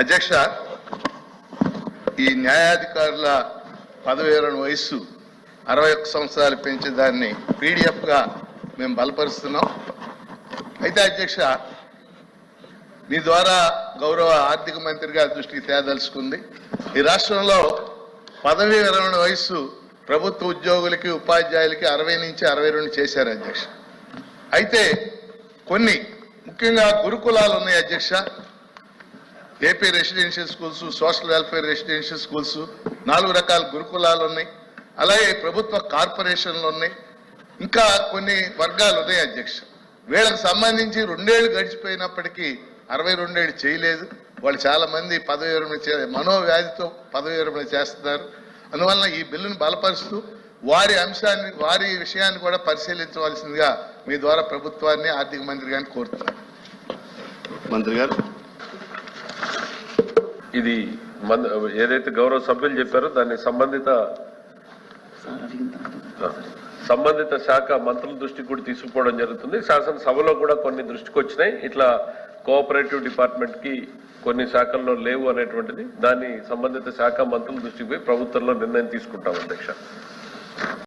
అధ్యక్ష ఈ న్యాయాధికారుల పదవేరణ వయస్సు అరవై ఒక్క సంవత్సరాలు పెంచే దాన్ని పీడిఎఫ్గా మేము బలపరుస్తున్నాం. అయితే అధ్యక్ష మీ ద్వారా గౌరవ ఆర్థిక మంత్రిగా దృష్టికి తేదలుచుకుంది ఈ రాష్ట్రంలో పదవీ విరమణ వయస్సు ప్రభుత్వ ఉద్యోగులకి ఉపాధ్యాయులకి అరవై నుంచి అరవై రెండు చేశారు అధ్యక్ష. అయితే కొన్ని ముఖ్యంగా గురుకులాలు ఉన్నాయి అధ్యక్ష. AP residential schools social welfare residential schools నాలుగు రకాల గురుకులాలు ఉన్నాయి. అలాగే ప్రభుత్వ కార్పొరేషన్లు ఉన్నాయి. ఇంకా కొన్ని వర్గాలు ఉన్నాయి అధ్యక్ష. వీళ్ళకి సంబంధించి రెండేళ్ళు గడిచిపోయినప్పటికీ అరవై రెండేళ్ళు చేయలేదు. వాళ్ళు చాలా మంది పదవి విరమణ చే మనోవ్యాధితో పదవి విరమణ చేస్తున్నారు. అందువలన ఈ బిల్లును బలపరుస్తూ వారి అంశాన్ని వారి విషయాన్ని కూడా పరిశీలించవలసిందిగా మీ ద్వారా ప్రభుత్వాన్ని ఆర్థిక మంత్రి గారిని కోరుతున్నాను. మంత్రి గారు. ఇది మన ఏదైతే గౌరవ సభ్యులు చెప్పారో దాన్ని సంబంధిత సంబంధిత శాఖ మంత్రుల దృష్టికి కూడా తీసుకుపోవడం జరుగుతుంది. శాసనసభలో కూడా కొన్ని దృష్టికి వచ్చినాయి. ఇట్లా కోఆపరేటివ్ డిపార్ట్మెంట్కి కొన్ని శాఖల్లో లేవు అనేటువంటిది దాన్ని సంబంధిత శాఖ మంత్రుల దృష్టికి పోయి ప్రభుత్వంలో నిర్ణయం తీసుకుంటాం అధ్యక్ష.